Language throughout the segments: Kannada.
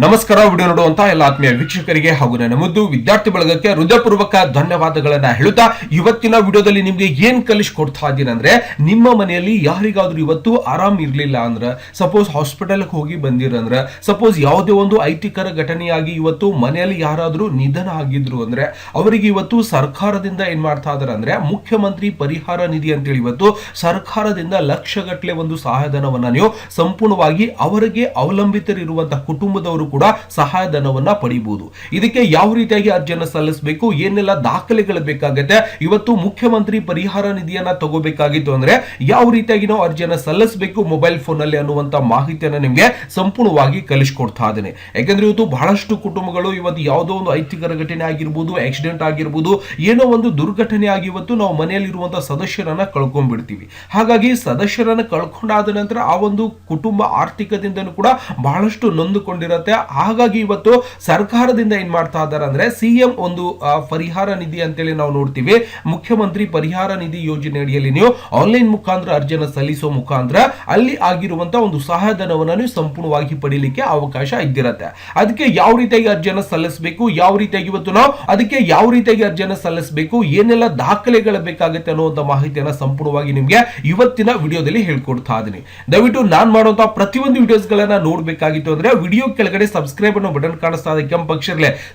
ನಮಸ್ಕಾರ, ವಿಡಿಯೋ ನೋಡುವಂತಹ ಎಲ್ಲ ಆತ್ಮೀಯ ವೀಕ್ಷಕರಿಗೆ ಹಾಗೂ ನನ್ನ ಮುದ್ದು ವಿದ್ಯಾರ್ಥಿ ಬಳಗಕ್ಕೆ ಹೃದಯಪೂರ್ವಕ ಧನ್ಯವಾದಗಳನ್ನ ಹೇಳುತ್ತಾ ಇವತ್ತಿನ ವಿಡಿಯೋದಲ್ಲಿ ನಿಮ್ಗೆ ಏನ್ ಕಲಿಸ್ಕೊಡ್ತಾ ಇದ್ದೀನಿ ಅಂದ್ರೆ ನಿಮ್ಮ ಮನೆಯಲ್ಲಿ ಯಾರಿಗಾದ್ರೂ ಇವತ್ತು ಆರಾಮ್ ಇರ್ಲಿಲ್ಲ ಅಂದ್ರೆ ಸಪೋಸ್ ಹಾಸ್ಪಿಟಲ್ ಹೋಗಿ ಬಂದಿರಂದ್ರೆ ಸಪೋಸ್ ಯಾವುದೇ ಒಂದು ಐತಿಕರ ಘಟನೆಯಾಗಿ ಇವತ್ತು ಮನೆಯಲ್ಲಿ ಯಾರಾದ್ರೂ ನಿಧನ ಆಗಿದ್ರು ಅಂದ್ರೆ, ಅವರಿಗೆ ಇವತ್ತು ಸರ್ಕಾರದಿಂದ ಏನ್ ಮಾಡ್ತಾ ಇದಾರೆ ಅಂದ್ರೆ, ಮುಖ್ಯಮಂತ್ರಿ ಪರಿಹಾರ ನಿಧಿ ಅಂತೇಳಿ ಇವತ್ತು ಸರ್ಕಾರದಿಂದ ಲಕ್ಷಗಟ್ಟಲೆ ಒಂದು ಸಹಾಯಧನವನ್ನ ನೀವು ಸಂಪೂರ್ಣವಾಗಿ ಅವರಿಗೆ ಅವಲಂಬಿತರಿರುವಂತಹ ಕುಟುಂಬದವರು ಕೂಡ ಸಹಾಯಧನವನ್ನ ಪಡೆಯಬಹುದು ಇದಕ್ಕೆ ಯಾವ ರೀತಿಯಾಗಿ ಅರ್ಜಿಯನ್ನು ಸಲ್ಲಿಸಬೇಕು, ಏನೆಲ್ಲ ದಾಖಲೆಗಳು ಬೇಕಾಗುತ್ತೆ, ಇವತ್ತು ಮುಖ್ಯಮಂತ್ರಿ ಪರಿಹಾರ ನಿಧಿಯನ್ನ ತಗೋಬೇಕಾಗಿತ್ತು ಅಂದ್ರೆ ಯಾವ ರೀತಿಯಾಗಿ ನಾವು ಅರ್ಜಿಯನ್ನು ಸಲ್ಲಿಸಬೇಕು ಮೊಬೈಲ್ ಫೋನ್ ಅಲ್ಲಿ ಅನ್ನುವಂತ ಮಾಹಿತಿಯನ್ನ ನಿಮಗೆ ಸಂಪೂರ್ಣವಾಗಿ ಕಲಿಸ್ಕೊಡ್ತಾ ಇದ್ದೇನೆ. ಯಾಕಂದ್ರೆ ಇವತ್ತು ಬಹಳಷ್ಟು ಕುಟುಂಬಗಳು ಇವತ್ತು ಯಾವುದೋ ಒಂದು ಐತಿಕರ ಘಟನೆ ಆಗಿರ್ಬೋದು ಆಕ್ಸಿಡೆಂಟ್ ಆಗಿರ್ಬೋದು, ಏನೋ ಒಂದು ದುರ್ಘಟನೆ ಆಗಿ ಇವತ್ತು ನಾವು ಮನೆಯಲ್ಲಿರುವಂತಹ ಸದಸ್ಯರನ್ನ ಕಳ್ಕೊಂಡ್ಬಿಡ್ತೀವಿ. ಹಾಗಾಗಿ ಸದಸ್ಯರನ್ನ ಕಳ್ಕೊಂಡಾದ ನಂತರ ಆ ಒಂದು ಕುಟುಂಬ ಆರ್ಥಿಕದಿಂದನೂ ಕೂಡ ಬಹಳಷ್ಟು ನೊಂದುಕೊಂಡಿರತ್ತೆ ಹಾಗಾಗಿ ಇವತ್ತು ಸರ್ಕಾರದಿಂದ ಏನ್ ಮಾಡ್ತಾ ಇದ್ದಾರೆ ಅಂದ್ರೆ ಸಿಎಂ ಒಂದು ಪರಿಹಾರ ನಿಧಿ ಅಂತೇಳಿ ನಾವು ನೋಡ್ತೀವಿ. ಮುಖ್ಯಮಂತ್ರಿ ಪರಿಹಾರ ನಿಧಿ ಯೋಜನೆ ಅಡಿಯಲ್ಲಿ ನೀವು ಆನ್ಲೈನ್ ಮುಖಾಂತರ ಅರ್ಜಿಯನ್ನು ಸಲ್ಲಿಸೋ ಮುಖಾಂತರ ಅಲ್ಲಿ ಆಗಿರುವಂತಹ ಒಂದು ಸಹಾಯಧನವನ್ನು ನೀವು ಸಂಪೂರ್ಣವಾಗಿ ಪಡೀಲಿಕ್ಕೆ ಅವಕಾಶ ಇದ್ದಿರತ್ತೆ. ಅದಕ್ಕೆ ಯಾವ ರೀತಿಯಾಗಿ ಅರ್ಜಿಯನ್ನು ಸಲ್ಲಿಸಬೇಕು, ಯಾವ ರೀತಿಯಾಗಿ ಇವತ್ತು ನಾವು ಅದಕ್ಕೆ ಯಾವ ರೀತಿಯಾಗಿ ಅರ್ಜಿಯನ್ನು ಸಲ್ಲಿಸಬೇಕು, ಏನೆಲ್ಲ ದಾಖಲೆಗಳು ಬೇಕಾಗುತ್ತೆ ಅನ್ನುವಂತ ಮಾಹಿತಿಯನ್ನು ಸಂಪೂರ್ಣವಾಗಿ ನಿಮಗೆ ಇವತ್ತಿನ ವಿಡಿಯೋದಲ್ಲಿ ಹೇಳ್ಕೊಡ್ತಾ ಇದ್ದೀನಿ ದಯವಿಟ್ಟು ನಾನು ಮಾಡುವಂತಹ ಪ್ರತಿಯೊಂದು ವಿಡಿಯೋಸ್ ಗಳನ್ನ ನೋಡ್ಬೇಕಾಗಿತ್ತು ಅಂದ್ರೆ ವಿಡಿಯೋ ಕೆಳಗಡೆ ಸಬ್ಸ್ಕ್ರೈಬ್ ಅನ್ನೋ ಬಟನ್ ಕಾಣಿಸ್ತಾ ಇದೆ, ಕೆಂಪು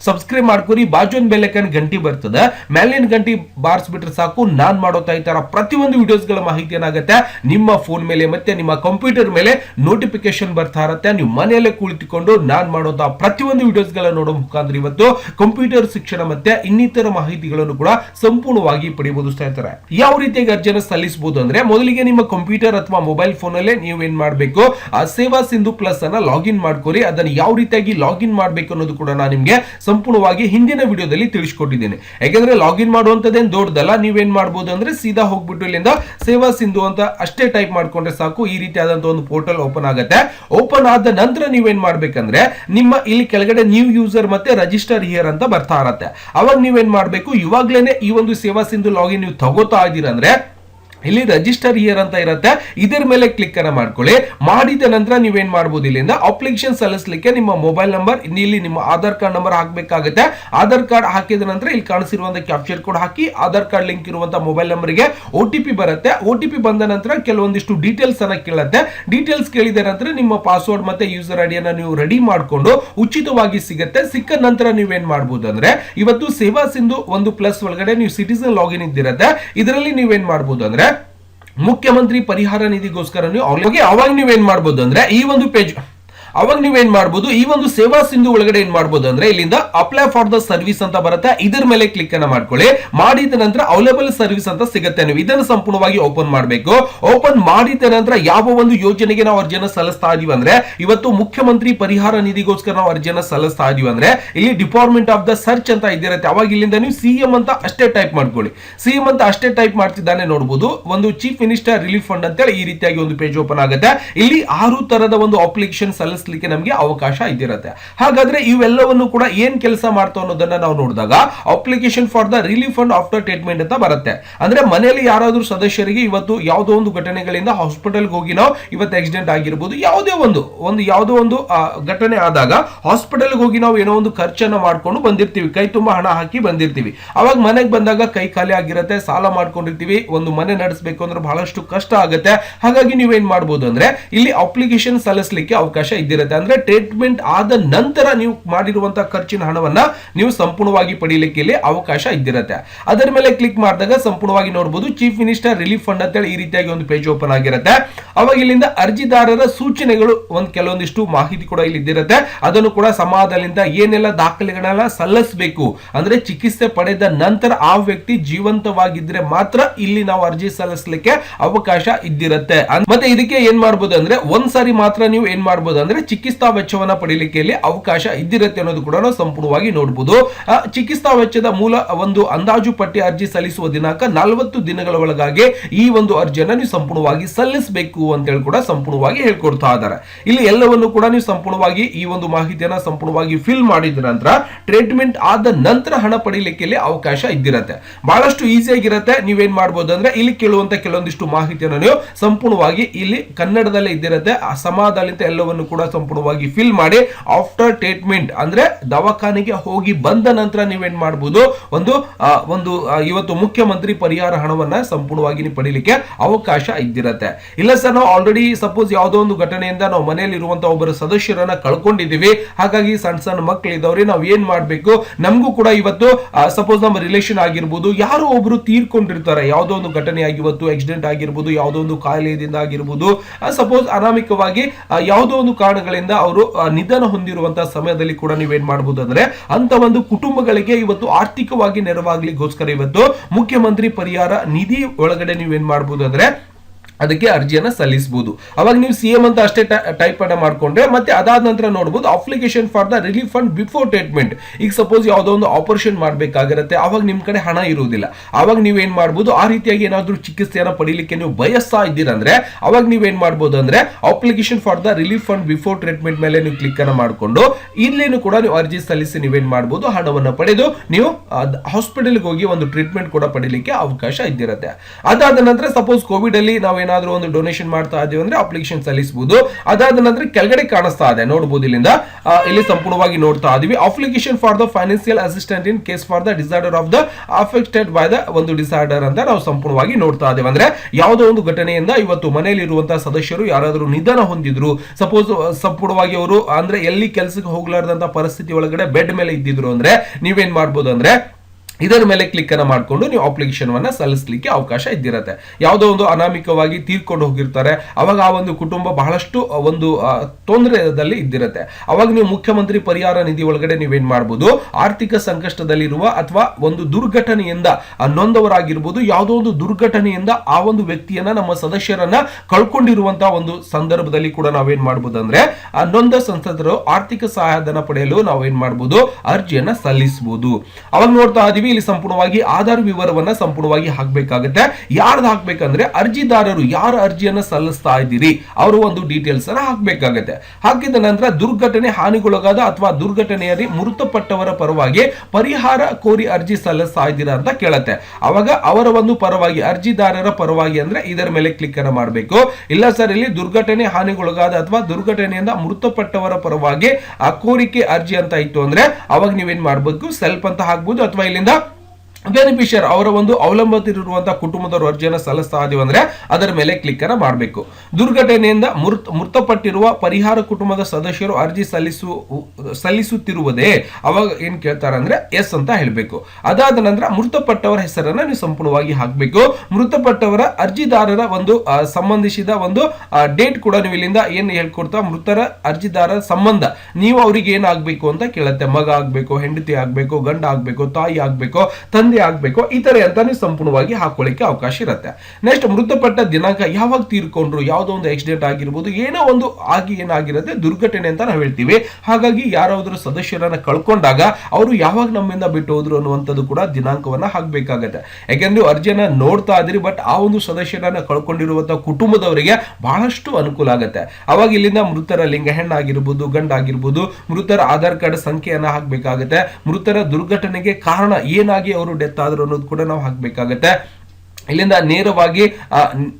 ಸಬ್ಸ್ಕ್ರೈಬ್ ಮಾಡ್ಕೊರಿ ಬಾಜು ಒಂದು ಗಂಟಿ ಬರ್ತದೆ. ಮೇಲಿನ ಗಂಟಿ ಬಾರಿಸ್ಬಿಟ್ರೆ ಸಾಕು, ನಾನ್ ಮಾಡೋತಾ ತರ ಪ್ರತಿಯೊಂದು ವಿಡಿಯೋಸ್ಗಳ ಮಾಹಿತಿ ಏನಾಗುತ್ತೆ, ನಿಮ್ಮ ಫೋನ್ ಮೇಲೆ ಮತ್ತೆ ನಿಮ್ಮ ಕಂಪ್ಯೂಟರ್ ಮೇಲೆ ನೋಟಿಫಿಕೇಶನ್ ಬರ್ತಾ ಇರತ್ತೆ. ನೀವು ಮನೆಯಲ್ಲೇ ಕುಳಿತುಕೊಂಡು ನಾನ್ ಮಾಡೋದ ಪ್ರತಿಯೊಂದು ವಿಡಿಯೋಸ್ಗಳ ನೋಡೋ ಮುಖಾಂತರ ಇವತ್ತು ಕಂಪ್ಯೂಟರ್ ಶಿಕ್ಷಣ ಮತ್ತೆ ಇನ್ನಿತರ ಮಾಹಿತಿಗಳನ್ನು ಕೂಡ ಸಂಪೂರ್ಣವಾಗಿ ಪಡೆಯಬಹುದು ಸ್ನೇಹಿತರೆ. ಯಾವ ರೀತಿಯಾಗಿ ಅರ್ಜಿಯನ್ನು ಸಲ್ಲಿಸಬಹುದು ಅಂದ್ರೆ, ಮೊದಲಿಗೆ ನಿಮ್ಮ ಕಂಪ್ಯೂಟರ್ ಅಥವಾ ಮೊಬೈಲ್ ಫೋನ್ ಅಲ್ಲೇ ನೀವು ಏನ್ ಮಾಡಬೇಕು? ಆ ಸೇವಾ ಸಿಂಧು ಪ್ಲಸ್ ಅನ್ನ ಲಾಗಿನ್ ಮಾಡ್ಕೊರಿ, ಅದನ್ನ ಯಾವ ರೀತಿಯಾಗಿ ಲಾಗಿನ್ ಮಾಡಬೇಕು ಅನ್ನೋದು ಕೂಡ ನಾನು ನಿಮಗೆ ಸಂಪೂರ್ಣವಾಗಿ ಹಿಂದಿನ ವಿಡಿಯೋದಲ್ಲಿ ತಿಳಿಸ್ಕೊಟ್ಟಿದ್ದೇನೆ. ಯಾಕೆಂದ್ರೆ ಲಾಗಿನ್ ಮಾಡುವಂತದ್ದೇನು ದೊಡ್ಡದಲ್ಲ, ನೀವೇನ್ ಮಾಡ್ಬೋದು ಅಂದ್ರೆ ಸೀದಾ ಹೋಗ್ಬಿಟ್ಟು ಇಲ್ಲಿಂದ ಸೇವಾ ಸಿಂಧು ಅಂತ ಅಷ್ಟೇ ಟೈಪ್ ಮಾಡ್ಕೊಂಡ್ರೆ ಸಾಕು, ಈ ರೀತಿಯಾದಂತಹ ಒಂದು ಪೋರ್ಟಲ್ ಓಪನ್ ಆಗುತ್ತೆ. ಓಪನ್ ಆದ ನಂತರ ನೀವೇನ್ ಮಾಡ್ಬೇಕಂದ್ರೆ ನಿಮ್ಮ ಇಲ್ಲಿ ಕೆಳಗಡೆ ನ್ಯೂ ಯೂಸರ್ ಮತ್ತೆ ರಿಜಿಸ್ಟರ್ ಹಿಯರ್ ಅಂತ ಬರ್ತಾ ಇರತ್ತೆ. ಅವಾಗ ನೀವೇನ್ ಮಾಡ್ಬೇಕು, ಇವಾಗ್ಲೇನೆ ಈ ಒಂದು ಸೇವಾ ಸಿಂಧು ಲಾಗಿನ್ ನೀವು ತಗೋತಾ ಇದ್ದೀರಂದ್ರೆ ಇಲ್ಲಿ ರಿಜಿಸ್ಟರ್ ಇಯರ್ ಅಂತ ಇರುತ್ತೆ. ಇದರ ಮೇಲೆ ಕ್ಲಿಕ್ ಅನ್ನ ಮಾಡ್ಕೊಳ್ಳಿ. ಮಾಡಿದ ನಂತರ ನೀವೇನ್ ಮಾಡಬಹುದು ಇಲ್ಲಿಂದ ಅಪ್ಲಿಕೇಶನ್ ಸಲ್ಲಿಸಲಿಕ್ಕೆ ನಿಮ್ಮ ಮೊಬೈಲ್ ನಂಬರ್ ಇಲ್ಲಿ ನಿಮ್ಮ ಆಧಾರ್ ಕಾರ್ಡ್ ನಂಬರ್ ಹಾಕಬೇಕಾಗುತ್ತೆ. ಆಧಾರ್ ಕಾರ್ಡ್ ಹಾಕಿದ ನಂತರ ಇಲ್ಲಿ ಕಾಣಿಸಿರುವಂತಹ ಕ್ಯಾಪ್ಚರ್ ಕೋಡ್ ಹಾಕಿ, ಆಧಾರ್ ಕಾರ್ಡ್ ಲಿಂಕ್ ಇರುವಂತಹ ಮೊಬೈಲ್ ನಂಬರ್ಗೆ ಒ ಟಿ ಪಿ ಬರುತ್ತೆ. ಒ ಬಂದ ನಂತರ ಕೆಲವೊಂದಿಷ್ಟು ಡೀಟೇಲ್ಸ್ ಅನ್ನ ಕೇಳುತ್ತೆ. ಡೀಟೇಲ್ಸ್ ಕೇಳಿದ ನಂತರ ನಿಮ್ಮ ಪಾಸ್ವರ್ಡ್ ಮತ್ತೆ ಯೂಸರ್ ಐಡಿಯನ್ನ ನೀವು ರೆಡಿ ಮಾಡಿಕೊಂಡು ಉಚಿತವಾಗಿ ಸಿಗುತ್ತೆ. ಸಿಕ್ಕ ನಂತರ ನೀವೇನ್ ಮಾಡಬಹುದು ಅಂದ್ರೆ, ಇವತ್ತು ಸೇವಾ ಸಿಂಧು ಒಂದು ಪ್ಲಸ್ ಒಳಗಡೆ ನೀವು ಸಿಟಿಸನ್ ಲಾಗಿನ್ ಇದ್ದಿರತ್ತೆ. ಇದರಲ್ಲಿ ನೀವೇನ್ ಮಾಡಬಹುದು ಅಂದ್ರೆ ಮುಖ್ಯಮಂತ್ರಿ ಪರಿಹಾರ ನಿಧಿಗೋಸ್ಕರ ನೀವು ಅವಾಗ ನೀವೇನ್ ಮಾಡ್ಬೋದು ಅಂದ್ರೆ ಈ ಒಂದು ಪೇಜ್ ಅವಾಗ ನೀವೇನ್ ಮಾಡ್ಬೋದು, ಈ ಒಂದು ಸೇವಾ ಸಿಂಧು ಒಳಗಡೆ ಏನ್ ಮಾಡ್ಬೋದು ಅಂದ್ರೆ ಇಲ್ಲಿಂದ ಅಪ್ಲೈ ಫಾರ್ ದ ಸರ್ವಿಸ್ ಅಂತ ಬರುತ್ತೆ. ಇದರ ಮೇಲೆ ಕ್ಲಿಕ್ ಅನ್ನ ಮಾಡ್ಕೊಳ್ಳಿ. ಮಾಡಿದ ನಂತರ ಅವೈಲೇಬಲ್ ಸರ್ವಿಸ್ ಅಂತ ಸಿಗುತ್ತೆ. ನೀವು ಇದನ್ನು ಸಂಪೂರ್ಣವಾಗಿ ಓಪನ್ ಮಾಡಬೇಕು. ಓಪನ್ ಮಾಡಿದ ನಂತರ ಯಾವ ಒಂದು ಯೋಜನೆಗೆ ನಾವು ಅರ್ಜಿಯನ್ನು ಸಲ್ಲಿಸ್ತಾ ಇದೀವಿ ಅಂದ್ರೆ, ಇವತ್ತು ಮುಖ್ಯಮಂತ್ರಿ ಪರಿಹಾರ ನಿಧಿಗೋಸ್ಕರ ನಾವು ಅರ್ಜಿಯನ್ನು ಸಲ್ಲಿಸ್ತಾ ಇದೀವಿ ಅಂದ್ರೆ, ಇಲ್ಲಿ ಡಿಪಾರ್ಟ್ಮೆಂಟ್ ಆಫ್ ದ ಸರ್ಚ್ ಅಂತ ಇದಿರುತ್ತೆ. ಅವಾಗ ಇಲ್ಲಿಂದ ನೀವು ಸಿಎಂ ಅಂತ ಅಷ್ಟೇ ಟೈಪ್ ಮಾಡ್ಕೊಳ್ಳಿ. ಸಿಎಂ ಅಂತ ಅಷ್ಟೇ ಟೈಪ್ ಮಾಡ್ತಿದ್ದಾನೆ ನೋಡಬಹುದು ಒಂದು ಚೀಫ್ ಮಿನಿಸ್ಟರ್ ರಿಲೀಫ್ ಫಂಡ್ ಅಂತೇಳಿ ಈ ರೀತಿಯಾಗಿ ಒಂದು ಪೇಜ್ ಓಪನ್ ಆಗುತ್ತೆ. ಇಲ್ಲಿ ಆರು ತರದ ಒಂದು ಅಪ್ಲಿಕೇಶನ್ ಸಲ್ಲಿಸಲಿಕ್ಕೆ ನಮಗೆ ಅವಕಾಶ ಇದ್ದಿರುತ್ತೆ. ಹಾಗಾದ್ರೆ ಇವೆಲ್ಲವನ್ನು ಕೂಡ ಏನ್ ಕೆಲಸ ಮಾಡ್ತಾವ ಅನ್ನೋದನ್ನ ನಾವು ನೋಡಿದಾಗ application for the relief and after treatment ಅಂತ ಬರುತ್ತೆ. ಅಂದ್ರೆ ಮನೆಯಲ್ಲಿ ಯಾರಾದ್ರೂ ಸದಸ್ಯರಿಗೆ ಇವತ್ತು ಯಾವುದೋ ಒಂದು ಘಟನೆಗಳಿಂದ ಹಾಸ್ಪಿಟಲ್ಗೆ ಹೋಗಿ ನಾವು ಇವತ್ತು ಆಕ್ಸಿಡೆಂಟ್ ಆಗಿರ್ಬೋದು, ಯಾವುದೇ ಒಂದು ಒಂದು ಯಾವುದೋ ಒಂದು ಘಟನೆ ಆದಾಗ ಹಾಸ್ಪಿಟಲ್ಗೆ ಹೋಗಿ ನಾವು ಏನೋ ಒಂದು ಖರ್ಚನ್ನ ಮಾಡ್ಕೊಂಡು ಬಂದಿರ್ತೀವಿ. ಕೈ ತುಂಬಾ ಹಣ ಹಾಕಿ ಬಂದಿರ್ತೀವಿ. ಅವಾಗ ಮನೆಗೆ ಬಂದಾಗ ಕೈ ಖಾಲಿ ಆಗಿರುತ್ತೆ, ಸಾಲ ಮಾಡ್ಕೊಂಡಿರ್ತೀವಿ. ಒಂದು ಮನೆ ನಡೆಸಬೇಕು ಅಂದ್ರೆ ಬಹಳಷ್ಟು ಕಷ್ಟ ಆಗುತ್ತೆ. ಹಾಗಾಗಿ ನೀವೇನ್ ಮಾಡ್ಬೋದು ಅಂದ್ರೆ ಇಲ್ಲಿ ಅಪ್ಲಿಕೇಶನ್ ಸಲ್ಲಿಸಲಿಕ್ಕೆ ಅವಕಾಶ ಇದ್ದಿರುತ್ತೆ ಅಂದ್ರೆ ಟ್ರೀಟ್ಮೆಂಟ್ ಆದ ನಂತರ ನೀವು ಮಾಡಿರುವಂತಹ ಖರ್ಚಿನ ಹಣವನ್ನ ನೀವು ಸಂಪೂರ್ಣವಾಗಿ ಪಡೀಲಿಕ್ಕೆ ಇಲ್ಲಿ ಅವಕಾಶ ಇದ್ದಿರುತ್ತೆ. ಅದರ ಮೇಲೆ ಕ್ಲಿಕ್ ಮಾಡಿದಾಗ ಸಂಪೂರ್ಣವಾಗಿ ನೋಡಬಹುದು ಚೀಫ್ ಮಿನಿಸ್ಟರ್ ರಿಲೀಫ್ ಫಂಡ್ ಅಂತೇಳಿ ಈ ರೀತಿಯಾಗಿ ಒಂದು ಪೇಜ್ ಓಪನ್ ಆಗಿರುತ್ತೆ. ಅವಾಗ ಇಲ್ಲಿಂದ ಅರ್ಜಿದಾರರ ಸೂಚನೆಗಳು ಒಂದ್ ಕೆಲವೊಂದಿಷ್ಟು ಮಾಹಿತಿ ಕೂಡ ಇಲ್ಲಿ ಇದ್ದಿರುತ್ತೆ. ಅದನ್ನು ಕೂಡ ಸಮಾಜದಿಂದ ಏನೆಲ್ಲ ದಾಖಲೆಗಳನ್ನ ಸಲ್ಲಿಸಬೇಕು ಅಂದ್ರೆ ಚಿಕಿತ್ಸೆ ಪಡೆದ ನಂತರ ಆ ವ್ಯಕ್ತಿ ಜೀವಂತವಾಗಿದ್ರೆ ಮಾತ್ರ ಇಲ್ಲಿ ನಾವು ಅರ್ಜಿ ಸಲ್ಲಿಸಲಿಕ್ಕೆ ಅವಕಾಶ ಇದ್ದಿರುತ್ತೆ. ಮತ್ತೆ ಇದಕ್ಕೆ ಏನ್ ಮಾಡಬಹುದು ಅಂದ್ರೆ ಒಂದ್ಸಾರಿ ಮಾತ್ರ ನೀವು ಏನ್ ಮಾಡಬಹುದು ಅಂದ್ರೆ ಚಿಕಿತ್ಸಾ ವೆಚ್ಚವನ್ನ ಪಡಿಲಿಕ್ಕೆ ಇಲ್ಲಿ ಅವಕಾಶ ಇದ್ದಿರುತ್ತೆ ಅನ್ನೋದು ಕೂಡ ನಾವು ಸಂಪೂರ್ಣವಾಗಿ ನೋಡಬಹುದು ಚಿಕಿತ್ಸಾ ವೆಚ್ಚದ ಮೂಲ ಒಂದು ಅಂದಾಜು ಪಟ್ಟಿ ಅರ್ಜಿ ಸಲ್ಲಿಸುವ ದಿನಾಂಕ ನಲವತ್ತು ದಿನಗಳ ಒಳಗಾಗಿ ಈ ಒಂದು ಅರ್ಜಿಯನ್ನು ನೀವು ಸಂಪೂರ್ಣವಾಗಿ ಸಲ್ಲಿಸಬೇಕು ಅಂತ ಹೇಳಿ ಕೂಡ ಸಂಪೂರ್ಣವಾಗಿ ಹೇಳ್ಕೊಡ್ತಾ ಇದ್ದಾರೆ. ಇಲ್ಲಿ ಎಲ್ಲವನ್ನು ಕೂಡ ನೀವು ಸಂಪೂರ್ಣವಾಗಿ ಈ ಒಂದು ಮಾಹಿತಿಯನ್ನ ಸಂಪೂರ್ಣವಾಗಿ ಫಿಲ್ ಮಾಡಿದ ನಂತರ ಟ್ರೀಟ್ಮೆಂಟ್ ಆದ ನಂತರ ಹಣ ಪಡಿಲಿಕ್ಕೆ ಇಲ್ಲಿ ಅವಕಾಶ ಇದ್ದಿರತ್ತೆ. ಬಹಳಷ್ಟು ಈಸಿಯಾಗಿರುತ್ತೆ ನೀವೇನ್ ಮಾಡಬಹುದು ಅಂದ್ರೆ ಇಲ್ಲಿ ಕೇಳುವಂತ ಕೆಲವೊಂದಿಷ್ಟು ಮಾಹಿತಿಯನ್ನು ನೀವು ಸಂಪೂರ್ಣವಾಗಿ ಇಲ್ಲಿ ಕನ್ನಡದಲ್ಲೇ ಇದ್ದಿರತ್ತೆ. ಸಮಾಧಾನಿತ ಎಲ್ಲವನ್ನು ಕೂಡ ಸಂಪೂರ್ಣವಾಗಿ ಫಿಲ್ ಮಾಡಿ ಆಫ್ಟರ್ ಟ್ರೀಟ್ಮೆಂಟ್ ಅಂದ್ರೆ ದವಾಖಾನೆಗೆ ಹೋಗಿ ಬಂದ ನಂತರ ನೀವೇನ್ ಮಾಡಬಹುದು ಒಂದು ಒಂದು ಇವತ್ತು ಮುಖ್ಯಮಂತ್ರಿ ಪರಿಹಾರ ಹಣವನ್ನ ಸಂಪೂರ್ಣವಾಗಿ ನೀವು ಪಡಿಲಿಕ್ಕೆ ಅವಕಾಶ ಇದ್ದಿರತ್ತೆ. ಇಲ್ಲ ಸರ್, ನಾವು ಆಲ್ರೆಡಿ ಸಪೋಸ್ ಯಾವುದೋ ಒಂದು ಘಟನೆಯಿಂದ ನಾವು ಮನೆಯಲ್ಲಿ ಇರುವಂತಹ ಒಬ್ಬರ ಸದಸ್ಯರನ್ನ ಕಳ್ಕೊಂಡಿದ್ದೀವಿ. ಹಾಗಾಗಿ ಸಣ್ಣ ಸಣ್ಣ ಮಕ್ಕಳಿದ್ದವ್ರಿ ನಾವು ಏನ್ ಮಾಡ್ಬೇಕು? ನಮಗೂ ಕೂಡ ಇವತ್ತು ಸಪೋಸ್ ನಮ್ಮ ರಿಲೇಷನ್ ಆಗಿರ್ಬೋದು, ಯಾರೋ ಒಬ್ರು ತೀರ್ಕೊಂಡಿರ್ತಾರೆ. ಯಾವುದೋ ಒಂದು ಘಟನೆ ಆಗಿವತ್ತು ಆಕ್ಸಿಡೆಂಟ್ ಆಗಿರ್ಬೋದು, ಯಾವುದೋ ಒಂದು ಕಾಯಿಲೆಯಿಂದ ಆಗಿರ್ಬೋದು. ಸಪೋಸ್ ಅನಾಮಿಕವಾಗಿ ಯಾವುದೋ ಒಂದು ಕಾರಣಗಳಿಂದ ಅವರು ನಿಧನ ಹೊಂದಿರುವಂತಹ ಸಮಯದಲ್ಲಿ ಕೂಡ ನೀವೇನ್ ಮಾಡಬಹುದು ಅಂದ್ರೆ ಅಂತ ಒಂದು ಕುಟುಂಬಗಳಿಗೆ ಇವತ್ತು ಆರ್ಥಿಕವಾಗಿ ನೆರವಾಗ್ಲಿಗೋಸ್ಕರ ಇವತ್ತು ಮುಖ್ಯಮಂತ್ರಿ ಪರಿಹಾರ ನಿಧಿ ಒಳಗಡೆ ನೀವೇನ್ ಮಾಡಬಹುದು ಅಂದ್ರೆ ಅದಕ್ಕೆ ಅರ್ಜಿಯನ್ನು ಸಲ್ಲಿಸಬಹುದು ಅವಾಗ ನೀವು ಸಿ ಎಂ ಅಂತ ಅಷ್ಟೇ ಟೈಪ್ ಅನ್ನ ಮಾಡ್ಕೊಂಡ್ರೆ ಮತ್ತೆ ಅದಾದ ನಂತರ ನೋಡಬಹುದು application for the relief fund before treatment ಈಗ ಸಪೋಸ್ ಯಾವುದೋ ಒಂದು ಆಪರೇಷನ್ ಮಾಡಬೇಕಾಗಿರುತ್ತೆ, ಅವಾಗ ನಿಮ್ಮ ಕಡೆ ಹಣ ಇರುವುದಿಲ್ಲ. ಅವಾಗ ನೀವು ಏನ್ ಮಾಡ್ಬೋದು, ಆ ರೀತಿಯಾಗಿ ಏನಾದರೂ ಚಿಕಿತ್ಸೆಯನ್ನು ಪಡಿಲಿಕ್ಕೆ ನೀವು ಬಯಸ್ತಾ ಇದ್ದೀರಂದ್ರೆ, ಅವಾಗ ನೀವು ಏನ್ ಮಾಡ್ಬೋದು ಅಂದ್ರೆ application for the relief fund before treatment ಮೇಲೆ ನೀವು ಕ್ಲಿಕ್ ಅನ್ನ ಮಾಡ್ಕೊಂಡು, ಇಲ್ಲೇನು ಕೂಡ ನೀವು ಅರ್ಜಿ ಸಲ್ಲಿಸಿ ನೀವೇನ್ ಮಾಡ್ಬೋದು, ಹಣವನ್ನು ಪಡೆದು ನೀವು ಹಾಸ್ಪಿಟಲ್ಗೆ ಹೋಗಿ ಒಂದು ಟ್ರೀಟ್ಮೆಂಟ್ ಕೂಡ ಪಡೀಲಿಕ್ಕೆ ಅವಕಾಶ ಇದ್ದಿರುತ್ತೆ. ಅದಾದ ನಂತರ ಸಪೋಸ್ ಕೋವಿಡ್ ಅಲ್ಲಿ ನಾವೇನಾದ್ರೂ ಒಂದು ಡೊನೇಷನ್ ಮಾಡ್ತಾ ಇದೀವಿ ಅಂದ್ರೆ ಅಪ್ಲಿಕೇಶನ್ ಸಲ್ಲಿಸಬಹುದು ಅದಾದ ನಂತರ ಕೆಳಗಡೆ ಕಾಣಿಸ್ತಾ ಇದೆ. ನೋಡಬಹುದು ಇಲ್ಲಿಂದ. ಇಲ್ಲಿ ಸಂಪೂರ್ಣವಾಗಿ ನೋಡ್ತಾ ಇದೀವಿ. Application for the financial assistant in case for the disorder of the affected by the ಒಂದು ಡಿಸಾರ್ಡರ್ ಅಂತ ನಾವು ಸಂಪೂರ್ಣವಾಗಿ ನೋಡ್ತಾ ಇದ್ದೇವೆ ಅಂದ್ರೆ ಯಾವುದೋ ಒಂದು ಘಟನೆಯಿಂದ ಇವತ್ತು ಮನೆಯಲ್ಲಿ ಇರುವಂತಹ ಸದಸ್ಯರು ಯಾರಾದರೂ ನಿಧನ ಹೊಂದಿದ್ರು ಸಪೋಸ್ ಸಂಪೂರ್ಣವಾಗಿ ಅವರು ಅಂದ್ರೆ ಎಲ್ಲಿ ಕೆಲಸಕ್ಕೆ ಹೋಗ್ಲಾರ್ದಂತ ಪರಿಸ್ಥಿತಿ ಒಳಗಡೆ ಬೆಡ್ ಮೇಲೆ ಇದ್ದಿದ್ರು ಅಂದ್ರೆ ನೀವೇನ್ ಮಾಡ್ಬೋದು ಅಂದ್ರೆ ಇದರ ಮೇಲೆ ಕ್ಲಿಕ್ ಅನ್ನ ಮಾಡಿಕೊಂಡು ನೀವು ಅಪ್ಲಿಕೇಶನ್ ಸಲ್ಲಿಸಲಿಕ್ಕೆ ಅವಕಾಶ ಇದ್ದಿರತ್ತೆ. ಯಾವುದೋ ಒಂದು ಅನಾಮಿಕವಾಗಿ ತೀರ್ಕೊಂಡು ಹೋಗಿರ್ತಾರೆ. ಅವಾಗ ಆ ಒಂದು ಕುಟುಂಬ ಬಹಳಷ್ಟು ಒಂದು ತೊಂದರೆದಲ್ಲಿ ಇದ್ದಿರತ್ತೆ. ಅವಾಗ ನೀವು ಮುಖ್ಯಮಂತ್ರಿ ಪರಿಹಾರ ನಿಧಿ ಒಳಗಡೆ ನೀವೇನ್ ಮಾಡ್ಬೋದು? ಆರ್ಥಿಕ ಸಂಕಷ್ಟದಲ್ಲಿರುವ ಅಥವಾ ಒಂದು ದುರ್ಘಟನೆಯಿಂದ ನೊಂದವರಾಗಿರ್ಬೋದು, ಯಾವುದೋ ಒಂದು ದುರ್ಘಟನೆಯಿಂದ ಆ ಒಂದು ವ್ಯಕ್ತಿಯನ್ನ, ನಮ್ಮ ಸದಸ್ಯರನ್ನ ಕಳ್ಕೊಂಡಿರುವಂತಹ ಒಂದು ಸಂದರ್ಭದಲ್ಲಿ ಕೂಡ ನಾವೇನ್ ಮಾಡ್ಬೋದು ಅಂದ್ರೆ ನೊಂದ ಸಂಸದರು ಆರ್ಥಿಕ ಸಹಾಯಧನ ಪಡೆಯಲು ನಾವೇನ್ ಮಾಡ್ಬೋದು? ಅರ್ಜಿಯನ್ನ ಸಲ್ಲಿಸಬಹುದು ಅವಾಗ ನೋಡ್ತಾ ಇದೀವಿ ಇಲ್ಲಿ ಸಂಪೂರ್ಣವಾಗಿ ಆಧಾರ್ ವಿವರವನ್ನ ಸಂಪೂರ್ಣವಾಗಿ ಹಾಕಬೇಕಾಗುತ್ತೆ. ಯಾರ್ದು ಹಾಕ್ಬೇಕಂದ್ರೆ ಅರ್ಜಿದಾರರು ಯಾರ ಅರ್ಜಿಯನ್ನ ಸಲ್ಲಿಸ್ತಾ ಇದ್ದೀರಿ ಅವರು ಒಂದು ಡೀಟೇಲ್ಸ್ ಅನ್ನ ಹಾಕಬೇಕಾಗತ್ತೆ. ಹಾಕಿದ ನಂತರ ದುರ್ಘಟನೆ ಹಾನಿಗೊಳಗಾದ ಅಥವಾ ದುರ್ಘಟನೆಯಲ್ಲಿ ಮೃತಪಟ್ಟವರ ಪರವಾಗಿ ಪರಿಹಾರ ಕೋರಿ ಅರ್ಜಿ ಸಲ್ಲಿಸ್ತಾ ಇದ್ದೀರಾ ಅಂತ ಕೇಳತ್ತೆ. ಅವಾಗ ಅವರ ಒಂದು ಪರವಾಗಿ, ಅರ್ಜಿದಾರರ ಪರವಾಗಿ ಅಂದ್ರೆ ಇದರ ಮೇಲೆ ಕ್ಲಿಕ್ ಅನ್ನ ಮಾಡಬೇಕು. ಇಲ್ಲ ಸರ್ ಇಲ್ಲಿ ದುರ್ಘಟನೆ ಹಾನಿಗೊಳಗಾದ ಅಥವಾ ದುರ್ಘಟನೆಯಿಂದ ಮೃತಪಟ್ಟವರ ಪರವಾಗಿ ಆ ಕೋರಿಕೆ ಅರ್ಜಿ ಅಂತ ಇತ್ತು ಅಂದ್ರೆ ಅವಾಗ ನೀವೇನ್ ಮಾಡಬೇಕು? ಸೆಲ್ಫ್ ಅಂತ ಹಾಕ್ಬೋದು ಅಥವಾ ಇಲ್ಲಿಂದ ಬೆನಿಫಿಷಿಯರ್ ಅವರ ಒಂದು ಅವಲಂಬಿತರಿರುವಂತಹ ಕುಟುಂಬದವರು ಅರ್ಜಿಯನ್ನು ಸಲ್ಲಿಸ್ತಾ ಇದೀವಿ ಅಂದ್ರೆ ಅದರ ಮೇಲೆ ಕ್ಲಿಕ್ ಅನ್ನ ಮಾಡಬೇಕು. ದುರ್ಘಟನೆಯಿಂದ ಮೃತ, ಮೃತಪಟ್ಟಿರುವ ಪರಿಹಾರ ಕುಟುಂಬದ ಸದಸ್ಯರು ಅರ್ಜಿ ಸಲ್ಲಿಸು, ಸಲ್ಲಿಸುತ್ತಿರುವುದೇ ಅವಾಗ ಏನ್ ಕೇಳ್ತಾರೆ ಅಂದ್ರೆ ಎಸ್ ಅಂತ ಹೇಳಬೇಕು. ಅದಾದ ನಂತರ ಮೃತಪಟ್ಟವರ ಹೆಸರನ್ನ ನೀವು ಸಂಪೂರ್ಣವಾಗಿ ಹಾಕಬೇಕು. ಮೃತಪಟ್ಟವರ ಅರ್ಜಿದಾರರ ಒಂದು ಸಂಬಂಧಿಸಿದ ಒಂದು ಡೇಟ್ ಕೂಡ ನೀವು ಇಲ್ಲಿಂದ ಏನ್ ಹೇಳ್ಕೊಡ್ತಾ ಮೃತರ ಅರ್ಜಿದಾರರ ಸಂಬಂಧ ನೀವು ಅವರಿಗೆ ಏನಾಗಬೇಕು ಅಂತ ಕೇಳುತ್ತೆ. ಮಗ ಆಗ್ಬೇಕು, ಹೆಂಡತಿ ಆಗ್ಬೇಕು, ಗಂಡ ಆಗ್ಬೇಕು, ತಾಯಿ ಆಗ್ಬೇಕು, ತಂದೆ ಆಗ್ಬೇಕು, ಈ ತರ ಅಂತಾನೆ ಸಂಪೂರ್ಣವಾಗಿ ಹಾಕೊಳ್ಳಿಕ್ಕೆ ಅವಕಾಶ ಇರುತ್ತೆ. ನೆಕ್ಸ್ಟ್ ಮೃತಪಟ್ಟ ದಿನಾಂಕ ಯಾವಾಗ ತೀರ್ಕೊಂಡ್ರು, ಯಾವುದೋ ಒಂದು ಆಕ್ಸಿಡೆಂಟ್ ಆಗಿರ್ಬೋದು, ಏನೋ ಒಂದು ಆಗಿ ಏನಾಗಿರುತ್ತೆ, ದುರ್ಘಟನೆ ಅಂತ ನಾವು ಹೇಳ್ತೀವಿ. ಹಾಗಾಗಿ ಯಾರಾದ್ರೂ ಸದಸ್ಯರನ್ನ ಕಳ್ಕೊಂಡಾಗ, ಅವರು ಯಾವಾಗ ನಮ್ಮಿಂದ ಬಿಟ್ಟು ಹೋದ್ರು ಅನ್ನುವಂಥದ್ದು ಕೂಡ ದಿನಾಂಕವನ್ನ ಹಾಕ್ಬೇಕಾಗತ್ತೆ. ಯಾಕೆಂದ್ರೆ ನೀವು ಅರ್ಜಿಯನ್ನ ನೋಡ್ತಾ ಇದ್ರಿ ಬಟ್ ಆ ಒಂದು ಸದಸ್ಯರನ್ನ ಕಳ್ಕೊಂಡಿರುವಂತಹ ಕುಟುಂಬದವರಿಗೆ ಬಹಳಷ್ಟು ಅನುಕೂಲ ಆಗುತ್ತೆ. ಅವಾಗ ಇಲ್ಲಿಂದ ಮೃತರ ಲಿಂಗ ಗಂಡ ಆಗಿರ್ಬೋದು, ಮೃತರ ಆಧಾರ್ ಕಾರ್ಡ್ ಸಂಖ್ಯೆಯನ್ನ ಹಾಕ್ಬೇಕಾಗತ್ತೆ. ಮೃತರ ದುರ್ಘಟನೆಗೆ ಕಾರಣ ಏನಾಗಿ ಅವರು ಆದ್ರು ಅನ್ನೋದು ಕೂಡ ನಾವು ಹಾಕ್ಬೇಕಾಗತ್ತೆ. ಇಲ್ಲಿಂದ ನೇರವಾಗಿ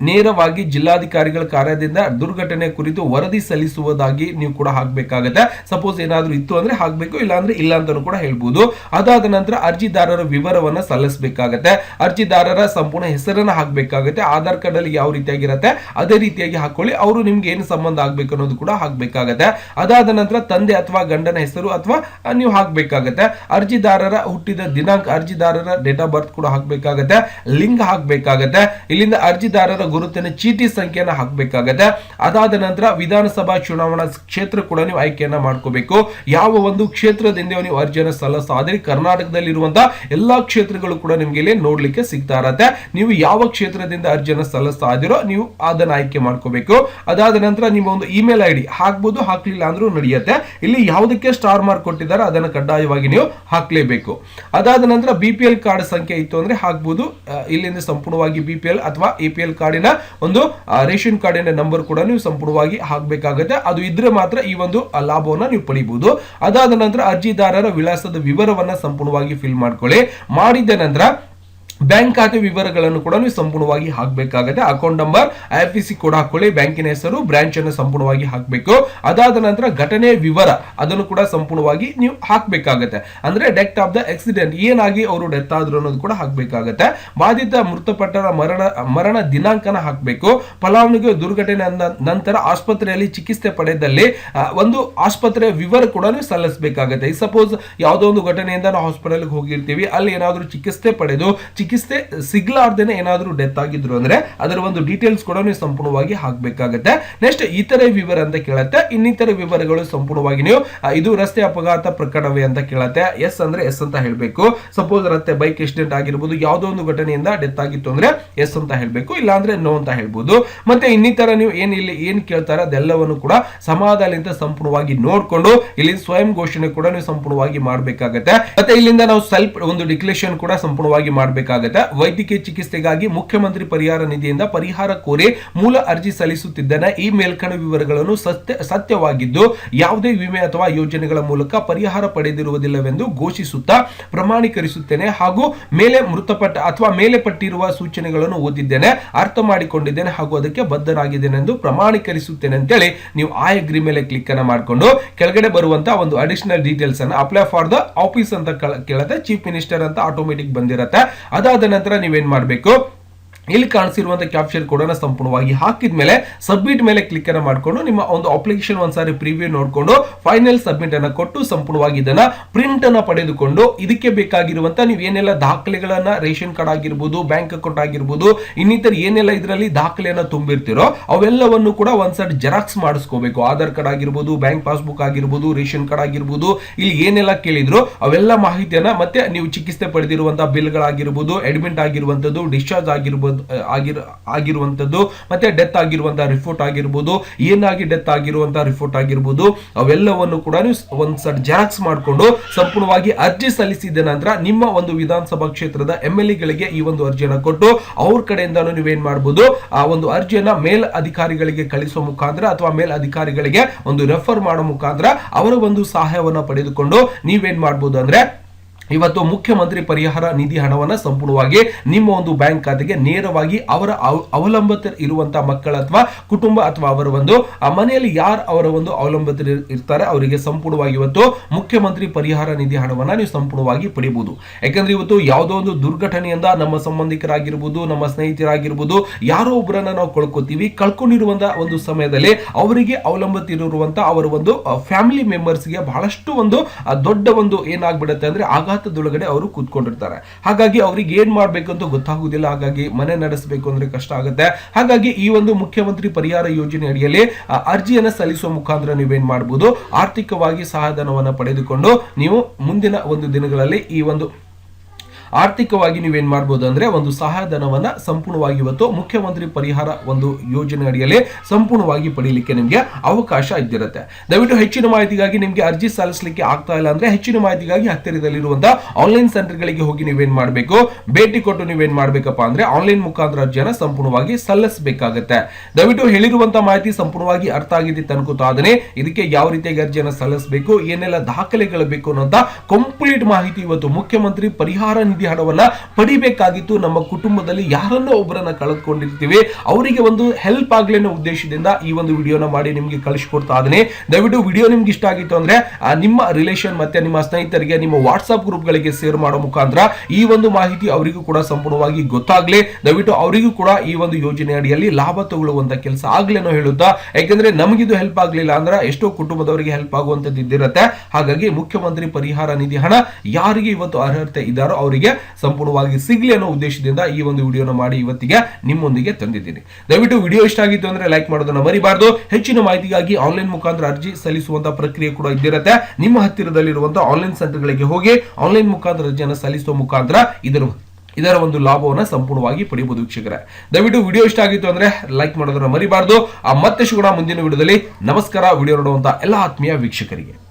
ನೇರವಾಗಿ ಜಿಲ್ಲಾಧಿಕಾರಿಗಳ ಕಾರ್ಯದಿಂದ ದುರ್ಘಟನೆ ಕುರಿತು ವರದಿ ಸಲ್ಲಿಸುವುದಾಗಿ ನೀವು ಕೂಡ ಹಾಕಬೇಕಾಗತ್ತೆ. ಸಪೋಸ್ ಏನಾದರೂ ಇತ್ತು ಅಂದ್ರೆ ಹಾಕಬೇಕು ಇಲ್ಲ ಅಂದ್ರೆ ಇಲ್ಲ ಅಂತಾನು ಕೂಡ ಹೇಳ್ಬೋದು. ಅದಾದ ನಂತರ ಅರ್ಜಿದಾರರ ವಿವರವನ್ನ ಸಲ್ಲಿಸಬೇಕಾಗತ್ತೆ. ಅರ್ಜಿದಾರರ ಸಂಪೂರ್ಣ ಹೆಸರನ್ನ ಹಾಕಬೇಕಾಗತ್ತೆ. ಆಧಾರ್ ಕಾರ್ಡ್ ಅಲ್ಲಿ ಯಾವ ರೀತಿಯಾಗಿರತ್ತೆ, ಅದೇ ರೀತಿಯಾಗಿ ಹಾಕೊಳ್ಳಿ. ಅವರು ನಿಮ್ಗೆ ಏನು ಸಂಬಂಧ ಆಗ್ಬೇಕು ಅನ್ನೋದು ಕೂಡ ಹಾಕಬೇಕಾಗತ್ತೆ. ಅದಾದ ನಂತರ ತಂದೆ ಅಥವಾ ಗಂಡನ ಹೆಸರು ಅಥವಾ ನೀವು ಹಾಕಬೇಕಾಗತ್ತೆ. ಅರ್ಜಿದಾರರ ಹುಟ್ಟಿದ ದಿನಾಂಕ, ಅರ್ಜಿದಾರರ ಡೇಟ್ ಆಫ್ ಬರ್ತ್ ಕೂಡ ಹಾಕ್ಬೇಕಾಗತ್ತೆ. ಲಿಂಗ ಹಾಕ್ಬೇಕಾಗತ್ತೆ. ಇಲ್ಲಿಂದ ಅರ್ಜಿದಾರರ ಗುರುತಿನ ಚೀಟಿ ಸಂಖ್ಯೆಯನ್ನ ಹಾಕಬೇಕಾಗತ್ತೆ. ಅದಾದ ನಂತರ ವಿಧಾನಸಭಾ ಚುನಾವಣಾ ಕ್ಷೇತ್ರ ಕೂಡ ನೀವು ಆಯ್ಕೆಯನ್ನ ಮಾಡ್ಕೋಬೇಕು. ಯಾವ ಒಂದು ಕ್ಷೇತ್ರದಿಂದ ನೀವು ಅರ್ಜಿಯನ್ನು ಕರ್ನಾಟಕದಲ್ಲಿ ಕರ್ನಾಟಕದಲ್ಲಿರುವಂತಹ ಎಲ್ಲಾ ಕ್ಷೇತ್ರಗಳು ಕೂಡ ನಿಮ್ಗೆ ಇಲ್ಲಿ ನೋಡ್ಲಿಕ್ಕೆ ಸಿಗ್ತಾ ಇರತ್ತೆ. ನೀವು ಯಾವ ಕ್ಷೇತ್ರದಿಂದ ಅರ್ಜಿಯನ್ನು ಸಲ್ಲಿಸ್ತಾ ಆದಿರೋ ನೀವು ಅದನ್ನ ಆಯ್ಕೆ ಮಾಡ್ಕೋಬೇಕು. ಅದಾದ ನಂತರ ನಿಮ್ಮ ಒಂದು ಇಮೇಲ್ ಐ ಡಿ ಹಾಕ್ಬೋದು ಹಾಕ್ಲಿಲ್ಲ ಅಂದ್ರೂ ನಡೆಯುತ್ತೆ. ಇಲ್ಲಿ ಯಾವುದಕ್ಕೆ ಸ್ಟಾರ್ ಮಾರ್ಕ್ ಕೊಟ್ಟಿದ್ದಾರೆ ಅದನ್ನ ಕಡ್ಡಾಯವಾಗಿ ನೀವು ಹಾಕ್ಲೇಬೇಕು. ಅದಾದ ನಂತರ ಬಿ ಪಿ ಎಲ್ ಕಾರ್ಡ್ ಸಂಖ್ಯೆ ಇತ್ತು ಅಂದ್ರೆ ಹಾಕ್ಬೋದು. ಆ, ಇಲ್ಲಿಂದ ಸಂಪೂರ್ಣವಾಗಿ ಬಿ ಪಿ ಎಲ್ ಅಥವಾ ಎ ಪಿ ಎಲ್ ಕಾರ್ಡಿನ ಒಂದು ರೇಷನ್ ಕಾರ್ಡಿನ ನಂಬರ್ ಕೂಡ ನೀವು ಸಂಪೂರ್ಣವಾಗಿ ಹಾಕ್ಬೇಕಾಗುತ್ತೆ. ಅದು ಇದ್ರೆ ಮಾತ್ರ ಈ ಒಂದು ಲಾಭವನ್ನು ನೀವು ಪಡಿಬಹುದು ಅದಾದ ನಂತರ ಅರ್ಜಿದಾರರ ವಿಳಾಸದ ವಿವರವನ್ನ ಸಂಪೂರ್ಣವಾಗಿ ಫಿಲ್ ಮಾಡ್ಕೊಳ್ಳಿ. ಮಾಡಿದ ನಂತರ ಬ್ಯಾಂಕ್ ಖಾತೆ ವಿವರಗಳನ್ನು ಕೂಡ ನೀವು ಸಂಪೂರ್ಣವಾಗಿ ಹಾಕಬೇಕಾಗುತ್ತೆ. Account number, I F C ಕೂಡ ಹಾಕೊಳ್ಳಿ, ಬ್ಯಾಂಕಿನ ಹೆಸರು ಬ್ರಾಂಚ್ ಅನ್ನು ಸಂಪೂರ್ಣವಾಗಿ ಹಾಕಬೇಕು. ಅದಾದ ನಂತರ ಘಟನೆ ವಿವರ ಅದನ್ನು ಕೂಡ ಸಂಪೂರ್ಣವಾಗಿ ನೀವು ಹಾಕಬೇಕಾಗತ್ತೆ. ಅಂದ್ರೆ ಡೆತ್ ಆಫ್ ದ ಆಕ್ಸಿಡೆಂಟ್, ಏನಾಗಿ ಅವರು ಡೆತ್ ಆದ್ರು ಅನ್ನೋದು ಕೂಡ ಹಾಕಬೇಕಾಗತ್ತೆ. ಬಾಧಿತ ಮೃತಪಟ್ಟರ ಮರಣ ಮರಣ ದಿನಾಂಕನ ಹಾಕಬೇಕು. ಫಲಾನುಭವಿಗೆ ದುರ್ಘಟನೆ ನಂತರ ಆಸ್ಪತ್ರೆಯಲ್ಲಿ ಚಿಕಿತ್ಸೆ ಪಡೆದಲ್ಲಿ ಒಂದು ಆಸ್ಪತ್ರೆಯ ವಿವರ ಕೂಡ ನೀವು ಸಲ್ಲಿಸಬೇಕಾಗತ್ತೆ. ಸಪೋಸ್ ಯಾವುದೋ ಒಂದು ಘಟನೆಯಿಂದ ನಾವು ಹಾಸ್ಪಿಟಲ್ಗೆ ಹೋಗಿರ್ತೀವಿ, ಅಲ್ಲಿ ಏನಾದರೂ ಚಿಕಿತ್ಸೆ ಪಡೆದು ಚಿಕಿತ್ಸೆ ಸಿಗ್ಲಾರ್ದೇನೆ ಏನಾದರೂ ಡೆತ್ ಆಗಿದ್ರು ಅಂದ್ರೆ ಅದರ ಒಂದು ಡೀಟೇಲ್ಸ್ ಕೂಡ ನೀವು ಸಂಪೂರ್ಣವಾಗಿ ಹಾಕಬೇಕಾಗತ್ತೆ. ನೆಕ್ಸ್ಟ್ ಇತರೆ ವಿವರ ಅಂತ ಕೇಳತ್ತೆ. ಇನ್ನಿತರ ವಿವರಗಳು ಸಂಪೂರ್ಣವಾಗಿ ನೀವು ಇದು ರಸ್ತೆ ಅಪಘಾತ ಪ್ರಕರಣವೇ ಅಂತ ಕೇಳತ್ತೆ. ಎಸ್ ಅಂದ್ರೆ ಎಸ್ ಅಂತ ಹೇಳಬೇಕು. ಸಪೋಸ್ ರಸ್ತೆ ಬೈಕ್ ಆಕ್ಸಿಡೆಂಟ್ ಆಗಿರ್ಬೋದು, ಯಾವುದೋ ಒಂದು ಘಟನೆಯಿಂದ ಡೆತ್ ಆಗಿತ್ತು ಅಂದ್ರೆ ಎಸ್ ಅಂತ ಹೇಳಬೇಕು. ಇಲ್ಲ ಅಂದ್ರೆ ನೋ ಅಂತ ಹೇಳ್ಬೋದು. ಮತ್ತೆ ಇನ್ನಿತರ ನೀವು ಏನ್ ಇಲ್ಲಿ ಏನ್ ಕೇಳ್ತಾರೆ ಅದೆಲ್ಲವನ್ನು ಕೂಡ ಸಮಾಧಾನದಿಂದ ಸಂಪೂರ್ಣವಾಗಿ ನೋಡ್ಕೊಂಡು ಇಲ್ಲಿ ಸ್ವಯಂ ಘೋಷಣೆ ಕೂಡ ನೀವು ಸಂಪೂರ್ಣವಾಗಿ ಮಾಡಬೇಕಾಗತ್ತೆ. ಮತ್ತೆ ಇಲ್ಲಿಂದ ನಾವು ಸೆಲ್ಫ್ ಒಂದು ಡಿಕ್ಲೇಷನ್ ಕೂಡ ಸಂಪೂರ್ಣವಾಗಿ ಮಾಡಬೇಕಾಗತ್ತೆ. ವೈದ್ಯಕೀಯ ಚಿಕಿತ್ಸೆಗಾಗಿ ಮುಖ್ಯಮಂತ್ರಿ ಪರಿಹಾರ ನಿಧಿಯಿಂದ ಪರಿಹಾರ ಕೋರಿ ಮೂಲ ಅರ್ಜಿ ಸಲ್ಲಿಸುತ್ತಿದ್ದೇನೆ ಈ ಮೇಲ್ಕಣ ವಿವರಗಳನ್ನು ಸತ್ಯ ಸತ್ಯವಾಗಿದ್ದು, ಯಾವುದೇ ವಿಮೆ ಅಥವಾ ಯೋಜನೆಗಳ ಮೂಲಕ ಪರಿಹಾರ ಪಡೆದಿರುವುದಿಲ್ಲವೆಂದು ಘೋಷಿಸುತ್ತಾ ಪ್ರಮಾಣೀಕರಿಸುತ್ತೇನೆ ಹಾಗೂ ಮೇಲೆ ಮೃತಪಟ್ಟ ಅಥವಾ ಮೇಲೆ ಪಟ್ಟಿರುವ ಸೂಚನೆಗಳನ್ನು ಓದಿದ್ದೇನೆ, ಅರ್ಥ ಮಾಡಿಕೊಂಡಿದ್ದೇನೆ ಹಾಗೂ ಅದಕ್ಕೆ ಬದ್ಧನಾಗಿದ್ದೇನೆ ಎಂದು ಪ್ರಮಾಣೀಕರಿಸುತ್ತೇನೆ ಅಂತೇಳಿ ನೀವು ಆ ಅಗ್ರಿ ಮೇಲೆ ಕ್ಲಿಕ್ ಅನ್ನ ಮಾಡಿಕೊಂಡು ಕೆಳಗಡೆ ಬರುವಂತಹ ಒಂದು ಅಡಿಷನಲ್ ಡೀಟೇಲ್ಸ್ ಅನ್ನ ಅಪ್ಲೈ ಫಾರ್ ದ ಆಫೀಸ್ ಅಂತ ಕಳ- ಕೇಳುತ್ತೆ ಚೀಫ್ ಮಿನಿಸ್ಟರ್ ಅಂತ ಆಟೋಮೆಟಿಕ್ ಬಂದಿರತ್ತೆ. ಅದಾದ ನಂತರ ನೀವೇನ್ ಮಾಡಬೇಕು? ಇಲ್ಲಿ ಕಾಣಿಸಿರುವಂತಹ ಕ್ಯಾಪ್ಚರ್ ಕೋಡ್ ಸಂಪೂರ್ಣವಾಗಿ ಸಂಪೂರ್ಣವಾಗಿ ಹಾಕಿದ್ಮೇಲೆ ಸಬ್ಮಿಟ್ ಮೇಲೆ ಕ್ಲಿಕ್ ಅನ್ನು ಮಾಡಿಕೊಂಡು ನಿಮ್ಮ ಒಂದು ಅಪ್ಲಿಕೇಶನ್ ಒಂದ್ಸಾರಿ ಪ್ರಿವ್ಯೂ ನೋಡಿಕೊಂಡು ಫೈನಲ್ ಸಬ್ಮಿಟ್ ಅನ್ನು ಕೊಟ್ಟು ಸಂಪೂರ್ಣವಾಗಿ ಇದನ್ನ ಪ್ರಿಂಟ್ ಅನ್ನು ಪಡೆದುಕೊಂಡು ಇದಕ್ಕೆ ಬೇಕಾಗಿರುವಂತಹ ನೀವು ಏನೆಲ್ಲ ದಾಖಲೆಗಳನ್ನ ರೇಷನ್ ಕಾರ್ಡ್ ಆಗಿರ್ಬೋದು ಬ್ಯಾಂಕ್ ಅಕೌಂಟ್ ಆಗಿರ್ಬೋದು, ಇನ್ನಿತರ ಏನೆಲ್ಲ ಇದರಲ್ಲಿ ದಾಖಲೆಯನ್ನು ತುಂಬಿರ್ತಿರೋ ಅವೆಲ್ಲವನ್ನು ಕೂಡ ಒಂದ್ಸರಿ ಜೆರಾಕ್ಸ್ ಮಾಡಿಸ್ಕೋಬೇಕು. ಆಧಾರ್ ಕಾರ್ಡ್ ಆಗಿರ್ಬೋದು ಬ್ಯಾಂಕ್ ಪಾಸ್ಬುಕ್ ಆಗಿರ್ಬೋದು, ರೇಷನ್ ಕಾರ್ಡ್ ಆಗಿರ್ಬೋದು, ಇಲ್ಲಿ ಏನೆಲ್ಲ ಕೇಳಿದ್ರು ಅವೆಲ್ಲ ಮಾಹಿತಿಯನ್ನ ಮತ್ತೆ ನೀವು ಚಿಕಿತ್ಸೆ ಪಡೆದಿರುವಂತಹ ಬಿಲ್ಗಳಾಗಿರ್ಬೋದು ಅಡ್ಮಿಟ್ ಆಗಿರುವಂತದ್ದು ಡಿಸ್ಚಾರ್ಜ್ ಆಗಿರ್ಬೋದು ಆಗಿರ ಆಗಿರುವಂತದ್ದು ಮತ್ತೆ ಡೆತ್ ಆಗಿರುವಂತಹ ರಿಪೋರ್ಟ್ ಆಗಿರ್ಬೋದು, ಏನಾಗಿ ಡೆತ್ ಆಗಿರುವಂತಹ ರಿಪೋರ್ಟ್ ಆಗಿರ್ಬೋದು, ಅವೆಲ್ಲವನ್ನು ಕೂಡ ನೀವು ಒಂದ್ಸಲ ಜೆರಾಕ್ಸ್ ಮಾಡಿಕೊಂಡು ಸಂಪೂರ್ಣವಾಗಿ ಅರ್ಜಿ ಸಲ್ಲಿಸಿದ ನಂತರ ನಿಮ್ಮ ಒಂದು ವಿಧಾನಸಭಾ ಕ್ಷೇತ್ರದ ಎಂ ಎಲ್ ಗಳಿಗೆ ಈ ಒಂದು ಅರ್ಜಿಯನ್ನು ಕೊಟ್ಟು ಅವ್ರ ಕಡೆಯಿಂದಾನು ನೀವೇನ್ ಮಾಡಬಹುದು ಆ ಒಂದು ಅರ್ಜಿಯನ್ನ ಮೇಲ್ ಅಧಿಕಾರಿಗಳಿಗೆ ಕಳಿಸುವ ಮುಖಾಂತರ ಅಥವಾ ಮೇಲ್ ಅಧಿಕಾರಿಗಳಿಗೆ ಒಂದು ರೆಫರ್ ಮಾಡೋ ಮುಖಾಂತರ ಅವರ ಒಂದು ಸಹಾಯವನ್ನು ಪಡೆದುಕೊಂಡು ನೀವೇನ್ ಮಾಡಬಹುದು ಅಂದ್ರೆ ಇವತ್ತು ಮುಖ್ಯಮಂತ್ರಿ ಪರಿಹಾರ ನಿಧಿ ಹಣವನ್ನ ಸಂಪೂರ್ಣವಾಗಿ ನಿಮ್ಮ ಒಂದು ಬ್ಯಾಂಕ್ ಖಾತೆಗೆ ನೇರವಾಗಿ ಅವರ ಅವ- ಅವಲಂಬಿತ ಇರುವಂತಹ ಮಕ್ಕಳ ಅಥವಾ ಕುಟುಂಬ ಅಥವಾ ಅವರ ಒಂದು ಮನೆಯಲ್ಲಿ ಯಾರು ಅವರ ಒಂದು ಅವಲಂಬಿತರು ಇರ್ತಾರೆ ಅವರಿಗೆ ಸಂಪೂರ್ಣವಾಗಿ ಇವತ್ತು ಮುಖ್ಯಮಂತ್ರಿ ಪರಿಹಾರ ನಿಧಿ ಹಣವನ್ನ ನೀವು ಸಂಪೂರ್ಣವಾಗಿ ಪಡೆಯಬಹುದು. ಯಾಕಂದ್ರೆ ಇವತ್ತು ಯಾವುದೋ ಒಂದು ದುರ್ಘಟನೆಯಿಂದ ನಮ್ಮ ಸಂಬಂಧಿಕರಾಗಿರ್ಬೋದು, ನಮ್ಮ ಸ್ನೇಹಿತರಾಗಿರ್ಬೋದು, ಯಾರೋ ಒಬ್ಬರನ್ನ ನಾವು ಕಳ್ಕೊತೀವಿ ಕಳ್ಕೊಂಡಿರುವಂತಹ ಒಂದು ಸಮಯದಲ್ಲಿ ಅವರಿಗೆ ಅವಲಂಬಿತಿರುವಂತ ಅವರ ಒಂದು ಫ್ಯಾಮಿಲಿ ಮೆಂಬರ್ಸ್ಗೆ ಬಹಳಷ್ಟು ಒಂದು ದೊಡ್ಡ ಒಂದು ಏನಾಗ್ಬಿಡುತ್ತೆ ಅಂದ್ರೆ ಆಘಾತದೊಳಗಡೆ ಅವರು ಕೂತ್ಕೊಂಡಿರ್ತಾರೆ. ಹಾಗಾಗಿ ಅವ್ರಿಗೆ ಏನ್ ಮಾಡ್ಬೇಕು ಅಂತ ಗೊತ್ತಾಗುವುದಿಲ್ಲ. ಹಾಗಾಗಿ ಮನೆ ನಡೆಸಬೇಕು ಅಂದ್ರೆ ಕಷ್ಟ ಆಗುತ್ತೆ. ಹಾಗಾಗಿ ಈ ಒಂದು ಮುಖ್ಯಮಂತ್ರಿ ಪರಿಹಾರ ಯೋಜನೆ ಅಡಿಯಲ್ಲಿ ಅರ್ಜಿಯನ್ನ ಸಲ್ಲಿಸುವ ಮುಖಾಂತರ ನೀವೇನ್ ಮಾಡಬಹುದು ಆರ್ಥಿಕವಾಗಿ ಸಹಾಯಧನವನ್ನು ಪಡೆದುಕೊಂಡು ನೀವು ಮುಂದಿನ ಒಂದು ದಿನಗಳಲ್ಲಿ ಈ ಒಂದು ಆರ್ಥಿಕವಾಗಿ ನೀವೇನ್ ಮಾಡ್ಬೋದು ಅಂದ್ರೆ ಒಂದು ಸಹಾಯಧನವನ್ನ ಸಂಪೂರ್ಣವಾಗಿ ಇವತ್ತು ಮುಖ್ಯಮಂತ್ರಿ ಪರಿಹಾರ ಒಂದು ಯೋಜನೆ ಅಡಿಯಲ್ಲಿ ಸಂಪೂರ್ಣವಾಗಿ ಪಡೆಯಲಿಕ್ಕೆ ನಿಮಗೆ ಅವಕಾಶ ಇದ್ದಿರುತ್ತೆ. ದಯವಿಟ್ಟು ಹೆಚ್ಚಿನ ಮಾಹಿತಿಗಾಗಿ ನಿಮಗೆ ಅರ್ಜಿ ಸಲ್ಲಿಸಲಿಕ್ಕೆ ಆಗ್ತಾ ಇಲ್ಲ ಅಂದ್ರೆ ಹೆಚ್ಚಿನ ಮಾಹಿತಿಗಾಗಿ ಹತ್ತಿರದಲ್ಲಿರುವಂತಹ ಆನ್ಲೈನ್ ಸೆಂಟರ್ಗಳಿಗೆ ಹೋಗಿ ನೀವೇನ್ ಮಾಡಬೇಕು? ಭೇಟಿ ಕೊಟ್ಟು ನೀವೇನ್ ಮಾಡಬೇಕಪ್ಪ ಅಂದ್ರೆ ಆನ್ಲೈನ್ ಮುಖಾಂತರ ಅರ್ಜಿಯನ್ನ ಸಂಪೂರ್ಣವಾಗಿ ಸಲ್ಲಿಸಬೇಕಾಗುತ್ತೆ. ದಯವಿಟ್ಟು ಹೇಳಿರುವಂತಹ ಮಾಹಿತಿ ಸಂಪೂರ್ಣವಾಗಿ ಅರ್ಥ ಆಗಿದೆ ತನಕುತ್ತಾದನೆ ಇದಕ್ಕೆ ಯಾವ ರೀತಿಯಾಗಿ ಅರ್ಜಿಯನ್ನು ಸಲ್ಲಿಸಬೇಕು, ಏನೆಲ್ಲ ದಾಖಲೆಗಳು ಬೇಕು ಅನ್ನೋಂತ ಕಂಪ್ಲೀಟ್ ಮಾಹಿತಿ ಇವತ್ತು ಮುಖ್ಯಮಂತ್ರಿ ಪರಿಹಾರ ಹಣವನ್ನ ಪಡಿಬೇಕಾಗಿತ್ತು. ನಮ್ಮ ಕುಟುಂಬದಲ್ಲಿ ಯಾರನ್ನೋ ಒಬ್ಬರನ್ನ ಕಳೆದುಕೊಂಡಿರ್ತೀವಿ. ಅವರಿಗೆ ಒಂದು ಹೆಲ್ಪ್ ಆಗ್ಲಿ ಅನ್ನೋ ಉದ್ದೇಶದಿಂದ ಈ ಒಂದು ವಿಡಿಯೋನ ಮಾಡಿ ನಿಮ್ಗೆ ಕಳಿಸ್ಕೊಡ್ತಾ ಇದೀನಿ ದಯವಿಟ್ಟು ವಿಡಿಯೋ ನಿಮ್ಗೆ ಇಷ್ಟ ಆಗಿತ್ತು ಅಂದ್ರೆ ನಿಮ್ಮ ರಿಲೇಷನ್ ಮತ್ತೆ ನಿಮ್ಮ ಸ್ನೇಹಿತರಿಗೆ, ನಿಮ್ಮ ವಾಟ್ಸ್ಆಪ್ ಗ್ರೂಪ್ಗಳಿಗೆ ಶೇರ್ ಮಾಡೋ ಮುಖಾಂತರ ಈ ಒಂದು ಮಾಹಿತಿ ಅವರಿಗೂ ಕೂಡ ಸಂಪೂರ್ಣವಾಗಿ ಗೊತ್ತಾಗ್ಲಿ. ದಯವಿಟ್ಟು ಅವರಿಗೂ ಕೂಡ ಈ ಒಂದು ಯೋಜನೆ ಅಡಿಯಲ್ಲಿ ಲಾಭ ತಗೊಳ್ಳುವಂತ ಕೆಲಸ ಆಗ್ಲಿ ಅನ್ನೋ ಹೇಳುತ್ತಾ. ಯಾಕಂದ್ರೆ ನಮಗಿದು ಹೆಲ್ಪ್ ಆಗ್ಲಿಲ್ಲ ಅಂದ್ರೆ ಎಷ್ಟೋ ಕುಟುಂಬದವರಿಗೆ ಹೆಲ್ಪ್ ಆಗುವಂತದ್ದು ಇದ್ದಿರುತ್ತೆ ಹಾಗಾಗಿ ಮುಖ್ಯಮಂತ್ರಿ ಪರಿಹಾರ ನಿಧಿ ಹಣ ಯಾರಿಗೆ ಇವತ್ತು ಅರ್ಹತೆ ಇದ್ದಾರೋ ಅವರಿಗೆ ಸಂಪೂರ್ಣವಾಗಿ ಸಿಗ್ಲಿ ಅನ್ನೋ ಉದ್ದೇಶದಿಂದ ಈ ಒಂದು ವಿಡಿಯೋನ ಮಾಡಿ ಇವತ್ತಿಗೆ ನಿಮ್ಮೊಂದಿಗೆ ತಂದಿದ್ದೀನಿ. ದಯವಿಟ್ಟು ವಿಡಿಯೋ ಇಷ್ಟ ಆಗಿತ್ತು ಅಂದ್ರೆ ಲೈಕ್ ಮಾಡೋದನ್ನ ಮರಿಬಾರ್ದು. ಹೆಚ್ಚಿನ ಮಾಹಿತಿಗಾಗಿ ಆನ್ಲೈನ್ ಮುಖಾಂತರ ಅರ್ಜಿ ಸಲ್ಲಿಸುವಂತ ಪ್ರಕ್ರಿಯೆ ಕೂಡ ಇದ್ದಿರುತ್ತೆ. ನಿಮ್ಮ ಹತ್ತಿರದಲ್ಲಿರುವಂತಹ ಆನ್ಲೈನ್ ಸೆಂಟರ್ಗಳಿಗೆ ಹೋಗಿ ಆನ್ಲೈನ್ ಮುಖಾಂತರ ಅರ್ಜಿಯನ್ನು ಸಲ್ಲಿಸುವ ಮುಖಾಂತರ ಇದರ ಇದರ ಒಂದು ಲಾಭವನ್ನು ಸಂಪೂರ್ಣವಾಗಿ ಪಡೆಯಬಹುದು ವೀಕ್ಷಕರೇ. ದಯವಿಟ್ಟು ವಿಡಿಯೋ ಇಷ್ಟ ಆಗಿತ್ತು ಅಂದ್ರೆ ಲೈಕ್ ಮಾಡೋದನ್ನ ಮರಿಬಾರ್ದು. ಆ ಮತ್ತೆ ಶುಗಣ ಮುಂದಿನ ವಿಡಿಯೋದಲ್ಲಿ ನಮಸ್ಕಾರ. ವಿಡಿಯೋ ನೋಡುವಂತ ಎಲ್ಲ ಆತ್ಮೀಯ ವೀಕ್ಷಕರಿಗೆ.